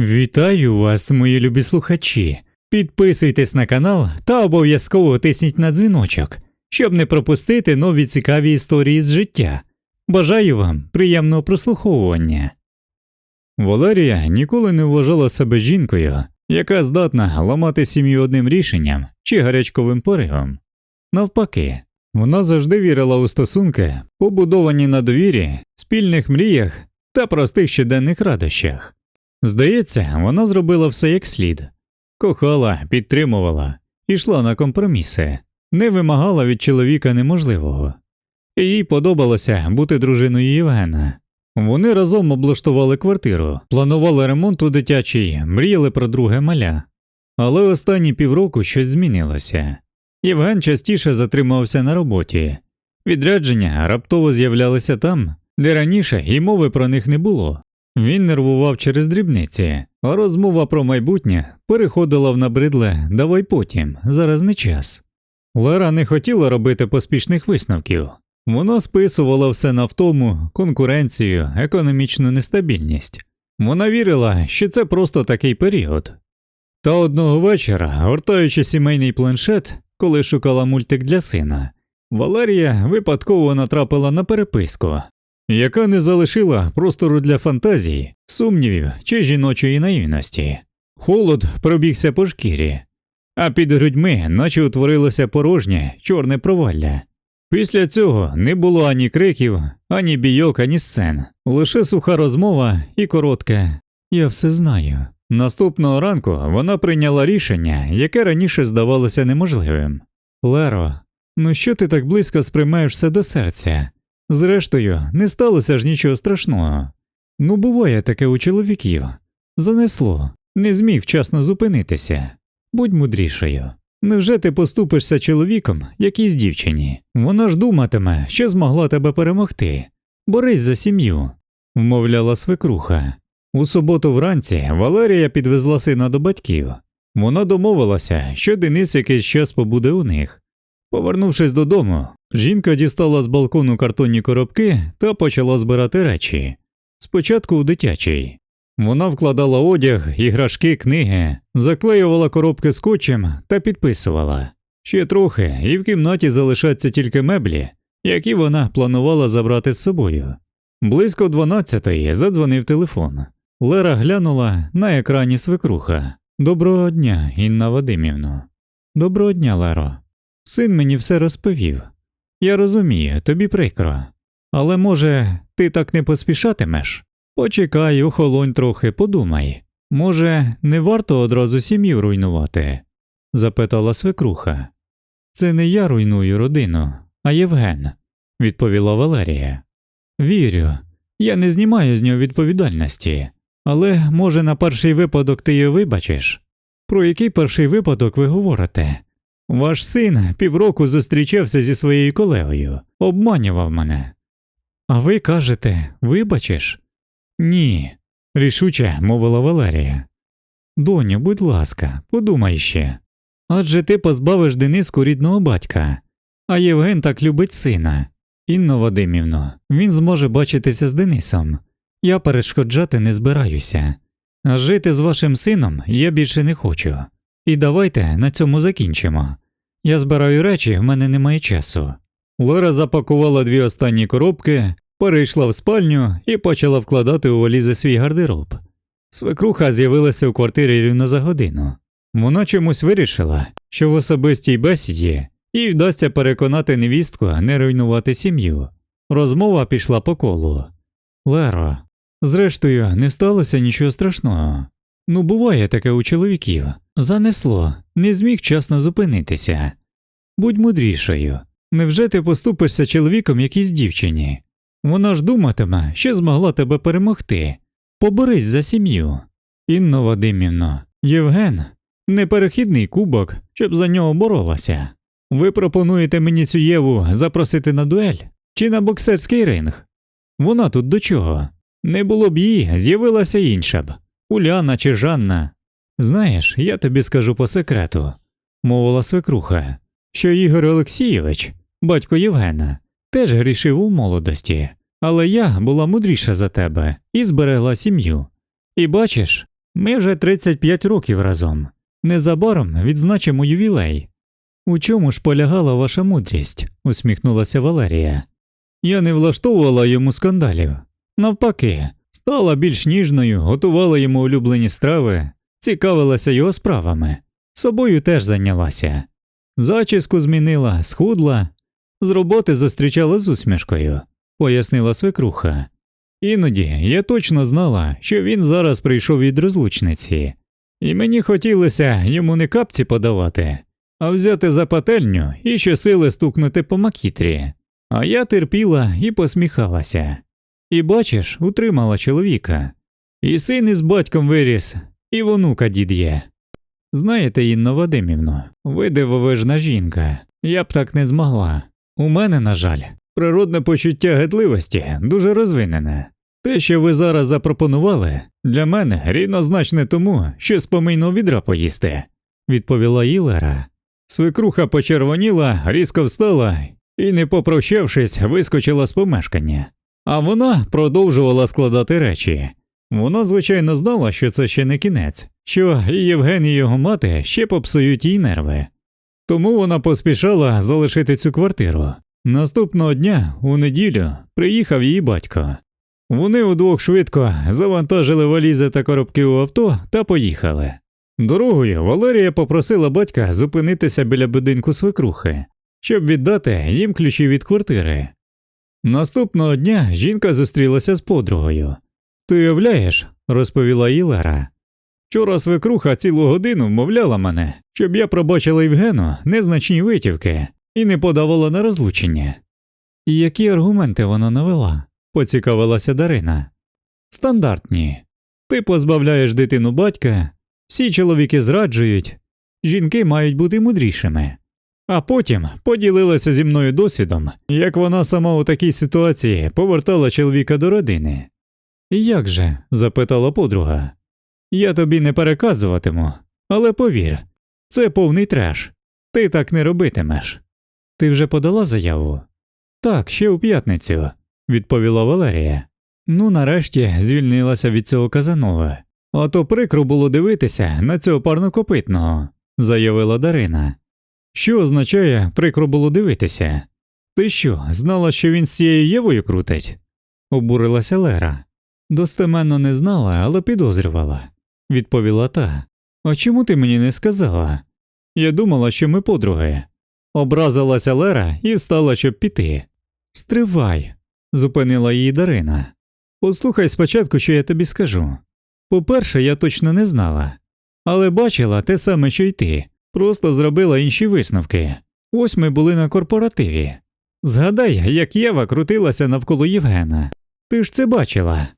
Вітаю вас, мої любі слухачі. Підписуйтесь на канал та обов'язково тисніть на дзвіночок, щоб не пропустити нові цікаві історії з життя. Бажаю вам приємного прослуховування. Валерія ніколи не вважала себе жінкою, яка здатна ламати сім'ю одним рішенням чи гарячковим поривом. Навпаки, вона завжди вірила у стосунки, побудовані на довірі, спільних мріях та простих щоденних радощах. Здається, вона зробила все як слід кохала, підтримувала, йшла на компроміси, не вимагала від чоловіка неможливого. Їй подобалося бути дружиною Євгена. Вони разом облаштували квартиру, планували ремонт у дитячій, мріяли про друге маля. Але останні півроку щось змінилося. Євген частіше затримався на роботі. Відрядження раптово з'являлися там, де раніше і мови про них не було. Він нервував через дрібниці, а розмова про майбутнє переходила в набридле давай потім, зараз не час. Лера не хотіла робити поспішних висновків. Вона списувала все на втому, конкуренцію, економічну нестабільність. Вона вірила, що це просто такий період. Та одного вечора, гортаючи сімейний планшет, коли шукала мультик для сина, Валерія випадково натрапила на переписку, яка не залишила простору для фантазій, сумнівів чи жіночої наївності. Холод пробігся по шкірі, а під грудьми наче утворилося порожнє чорне провалля. Після цього не було ані криків, ані бійок, ані сцен, лише суха розмова і коротке Я все знаю. Наступного ранку вона прийняла рішення, яке раніше здавалося неможливим. Леро, ну що ти так близько сприймаєш все до серця? Зрештою, не сталося ж нічого страшного. Ну, буває таке у чоловіків. Занесло, не зміг вчасно зупинитися. Будь мудрішою. Невже ти поступишся чоловіком, якійсь дівчині? Вона ж думатиме, що змогла тебе перемогти. Борись за сім'ю, вмовляла свекруха. У суботу вранці Валерія підвезла сина до батьків. Вона домовилася, що Денис якийсь час побуде у них. Повернувшись додому, жінка дістала з балкону картонні коробки та почала збирати речі. Спочатку у дитячий. Вона вкладала одяг, іграшки, книги, заклеювала коробки скотчем та підписувала. Ще трохи, і в кімнаті залишаться тільки меблі, які вона планувала забрати з собою. Близько дванадцятої задзвонив телефон. Лера глянула на екрані свекруха. Доброго дня, Інна Вадимівно. Доброго дня, Леро. Син мені все розповів. Я розумію, тобі прикро. Але, може, ти так не поспішатимеш? Почекай, охолонь трохи, подумай. Може, не варто одразу сім'ю руйнувати? запитала свекруха. Це не я руйную родину, а Євген, відповіла Валерія. Вірю, я не знімаю з нього відповідальності, але, може, на перший випадок ти її вибачиш? Про який перший випадок ви говорите? Ваш син півроку зустрічався зі своєю колегою, обманював мене. А ви кажете, вибачиш? Ні, рішуче мовила Валерія. Доню, будь ласка, подумай ще. Адже ти позбавиш Дениску рідного батька, а Євген так любить сина. Інно Вадимівно, він зможе бачитися з Денисом. Я перешкоджати не збираюся. А жити з вашим сином я більше не хочу. І давайте на цьому закінчимо. Я збираю речі, в мене немає часу. Лора запакувала дві останні коробки, перейшла в спальню і почала вкладати у валізи свій гардероб. Свекруха з'явилася у квартирі рівно за годину. Вона чомусь вирішила, що в особистій бесіді їй вдасться переконати невістку не руйнувати сім'ю. Розмова пішла по колу. Леро, зрештою, не сталося нічого страшного. Ну, буває таке у чоловіків. Занесло, не зміг вчасно зупинитися. Будь мудрішою. Невже ти поступишся чоловіком якійсь дівчині? Вона ж думатиме, що змогла тебе перемогти. Поборись за сім'ю. Інно Вадимівно, Євген неперехідний кубок, щоб за нього боролася. Ви пропонуєте мені цю Єву запросити на дуель чи на боксерський ринг? Вона тут до чого? Не було б її, з'явилася інша б Уляна чи Жанна. Знаєш, я тобі скажу по секрету, мовила свекруха, що Ігор Олексійович, батько Євгена, теж грішив у молодості, але я була мудріша за тебе і зберегла сім'ю. І бачиш, ми вже 35 років разом. Незабаром відзначимо ювілей. У чому ж полягала ваша мудрість? усміхнулася Валерія. Я не влаштовувала йому скандалів. Навпаки, стала більш ніжною, готувала йому улюблені страви, цікавилася його справами, собою теж зайнялася. Зачіску змінила, схудла, з роботи зустрічала з усмішкою, пояснила свекруха. Іноді я точно знала, що він зараз прийшов від розлучниці, і мені хотілося йому не капці подавати, а взяти за пательню і щосили стукнути по макітрі. А я терпіла і посміхалася. І бачиш, утримала чоловіка. І син із батьком виріс, і вонука дід є. Знаєте, Інно Вадимівно, ви дивовижна жінка, я б так не змогла. У мене, на жаль, природне почуття гидливості дуже розвинене. Те, що ви зараз запропонували, для мене рівнозначне тому, що з відра поїсти, відповіла Ілера. Свекруха почервоніла, різко встала і, не попрощавшись, вискочила з помешкання. А вона продовжувала складати речі. Вона, звичайно, знала, що це ще не кінець, що Євген і його мати ще попсують їй нерви. Тому вона поспішала залишити цю квартиру. Наступного дня, у неділю, приїхав її батько. Вони удвох швидко завантажили валізи та коробки у авто та поїхали. Дорогою Валерія попросила батька зупинитися біля будинку свекрухи, щоб віддати їм ключі від квартири. Наступного дня жінка зустрілася з подругою. Ти уявляєш, розповіла їй Лера. Вчора свекруха цілу годину вмовляла мене, щоб я пробачила Євгену незначні витівки і не подавала на розлучення. І які аргументи вона навела? поцікавилася Дарина. Стандартні. Ти позбавляєш дитину батька, всі чоловіки зраджують, жінки мають бути мудрішими. А потім поділилася зі мною досвідом, як вона сама у такій ситуації повертала чоловіка до родини. Як же? запитала подруга. Я тобі не переказуватиму, але повір, це повний треш. Ти так не робитимеш. Ти вже подала заяву? Так, ще у п'ятницю, відповіла Валерія. Ну, нарешті звільнилася від цього Казанова. А то прикро було дивитися на цього парнокопитного, заявила Дарина. Що означає прикро було дивитися? Ти що, знала, що він з цією Євою крутить? обурилася Лера. Достеменно не знала, але підозрювала, відповіла та. А чому ти мені не сказала? Я думала, що ми подруги. Образилася Лера і встала, щоб піти. Стривай, зупинила її Дарина. Послухай спочатку, що я тобі скажу. По-перше, я точно не знала, але бачила те саме, що й ти, просто зробила інші висновки. Ось ми були на корпоративі. Згадай, як Єва крутилася навколо Євгена. Ти ж це бачила.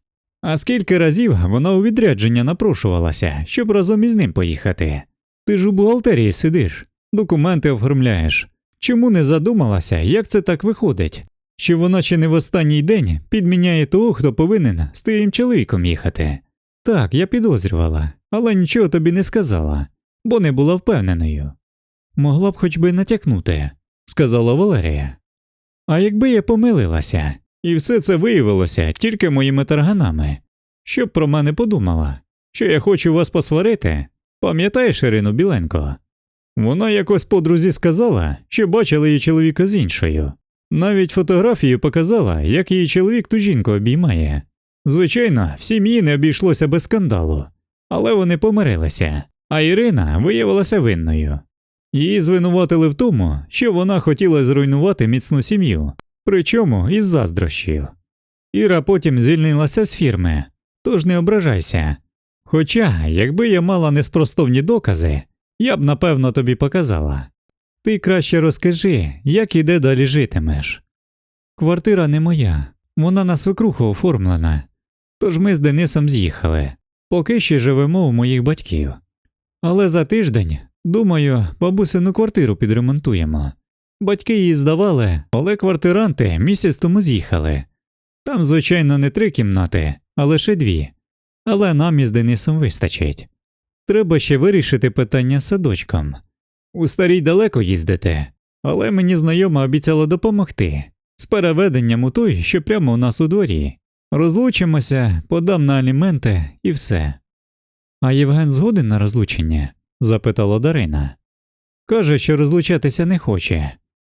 А скільки разів вона у відрядження напрошувалася, щоб разом із ним поїхати. Ти ж у бухгалтерії сидиш, документи оформляєш. Чому не задумалася, як це так виходить? Що вона ще не в останній день підміняє того, хто повинен з твоїм чоловіком їхати? Так, я підозрювала, але нічого тобі не сказала, бо не була впевненою. Могла б хоч би натякнути, сказала Валерія. А якби я помилилася, і все це виявилося тільки моїми тарганами, що б про мене подумала, що я хочу вас посварити, пам'ятаєш Ірину Біленко? Вона якось подрузі сказала, що бачила її чоловіка з іншою. Навіть фотографію показала, як її чоловік ту жінку обіймає. Звичайно, в сім'ї не обійшлося без скандалу, але вони помирилися, а Ірина виявилася винною. Її звинуватили в тому, що вона хотіла зруйнувати міцну сім'ю, причому із заздрощів. Іра потім звільнилася з фірми, тож не ображайся. Хоча, якби я мала неспростовні докази, я б напевно тобі показала. Ти краще розкажи, як і де далі житимеш. Квартира не моя, вона на свекруху оформлена, тож ми з Денисом з'їхали, поки ще живемо у моїх батьків. Але за тиждень, думаю, бабусину квартиру підремонтуємо. Батьки її здавали, але квартиранти місяць тому з'їхали. Там, звичайно, не три кімнати, а лише дві. Але нам із Денисом вистачить. Треба ще вирішити питання з садочком. У старій далеко їздити, але мені знайома обіцяла допомогти з переведенням у той, що прямо у нас у дворі. Розлучимося, подам на аліменти і все. А Євген згоден на розлучення? запитала Дарина. Каже, що розлучатися не хоче,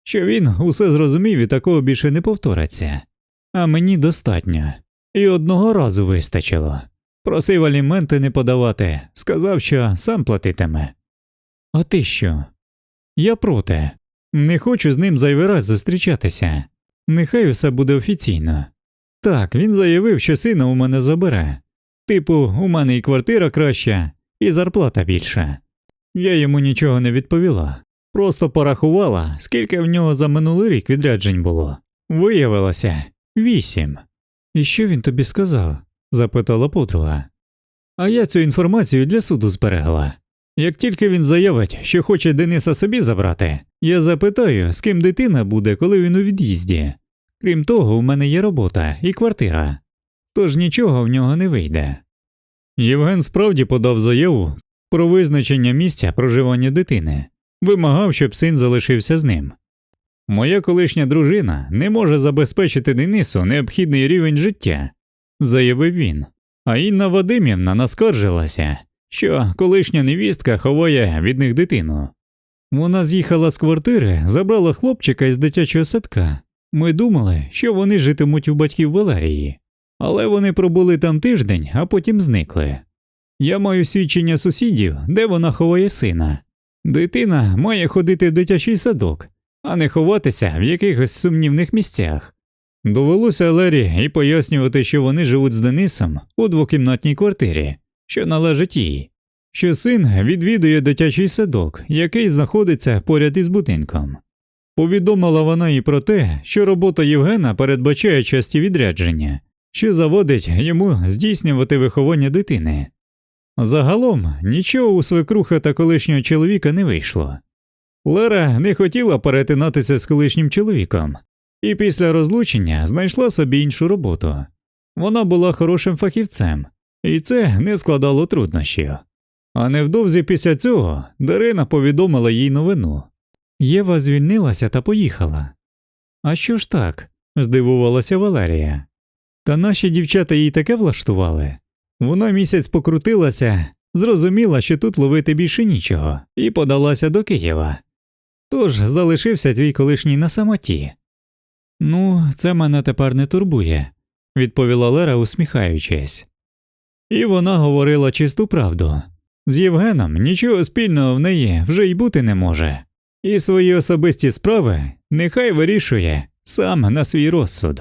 що він усе зрозумів і такого більше не повториться. А мені достатньо. І одного разу вистачило. Просив аліменти не подавати, сказав, що сам платитиме. А ти що? Я проти. Не хочу з ним зайвий раз зустрічатися. Нехай усе буде офіційно. Так, він заявив, що сина у мене забере. Типу, у мене і квартира краща, і зарплата більша. Я йому нічого не відповіла, просто порахувала, скільки в нього за минулий рік відряджень було. Виявилося вісім. І що він тобі сказав? запитала подруга. А я цю інформацію для суду зберегла. Як тільки він заявить, що хоче Дениса собі забрати, я запитаю, з ким дитина буде, коли він у від'їзді. Крім того, у мене є робота і квартира, тож нічого в нього не вийде. Євген справді подав заяву про визначення місця проживання дитини, вимагав, щоб син залишився з ним. Моя колишня дружина не може забезпечити Денису необхідний рівень життя, заявив він. А Інна Вадимівна наскаржилася, що колишня невістка ховає від них дитину. Вона з'їхала з квартири, забрала хлопчика із дитячого садка. Ми думали, що вони житимуть у батьків Валерії, але вони пробули там тиждень, а потім зникли. Я маю свідчення сусідів, де вона ховає сина. Дитина має ходити в дитячий садок, а не ховатися в якихось сумнівних місцях. Довелося Лері і пояснювати, що вони живуть з Денисом у двокімнатній квартирі, що належить їй, що син відвідує дитячий садок, який знаходиться поряд із будинком. Повідомила вона і про те, що робота Євгена передбачає часті відрядження, що заводить йому здійснювати виховання дитини. Загалом нічого у свекруха та колишнього чоловіка не вийшло. Лера не хотіла перетинатися з колишнім чоловіком, і після розлучення знайшла собі іншу роботу. Вона була хорошим фахівцем, і це не складало труднощів. А невдовзі після цього Дарина повідомила їй новину. Єва звільнилася та поїхала. А що ж так? здивувалася Валерія. Та наші дівчата їй таке влаштували. Вона місяць покрутилася, зрозуміла, що тут ловити більше нічого, і подалася до Києва. Тож залишився твій колишній на самоті. Ну, це мене тепер не турбує, відповіла Лера, усміхаючись. І вона говорила чисту правду. З Євгеном нічого спільного в неї вже й бути не може, і свої особисті справи нехай вирішує сам на свій розсуд.